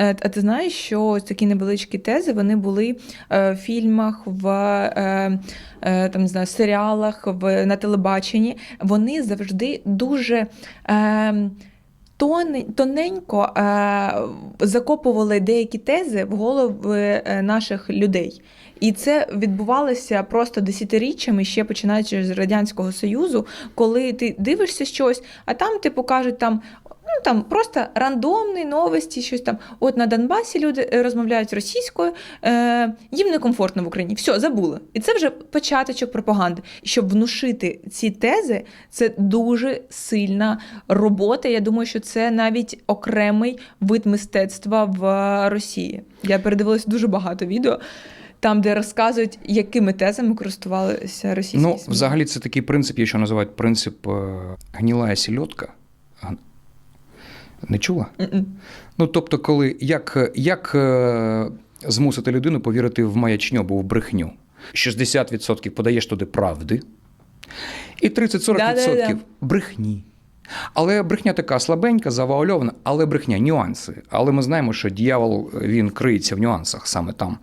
Е, А ти знаєш, що ось такі невеличкі тези вони були е, в фільмах, в е, там, не знаю, серіалах, в, на телебаченні. Вони завжди дуже. Тоненько закопували деякі тези в голови наших людей. І це відбувалося просто десятиріччями, ще починаючи з Радянського Союзу, коли ти дивишся щось, а там типу кажуть там. Ну там просто рандомні новості, щось там. От на Донбасі люди е, розмовляють російською, е, їм некомфортно в Україні. Все, забули. І це вже початочок пропаганди. Щоб внушити ці тези, це дуже сильна робота. Я думаю, що це навіть окремий вид мистецтва в Росії. Я передивилася дуже багато відео. Там, де розказують, якими тезами користувалися російські Ну, СМІ. взагалі, це такий принцип, є, що називають принцип е, гнілая сільотка. Не чула? Мгм. Ну, тобто, коли як, як е, змусити людину повірити в маячню або в брехню? 60% подаєш туди правди, і 30-40% Да-да-да. брехні. Але брехня така слабенька, завуальована, але брехня, нюанси. Але ми знаємо, що дьявол він криється в нюансах саме там.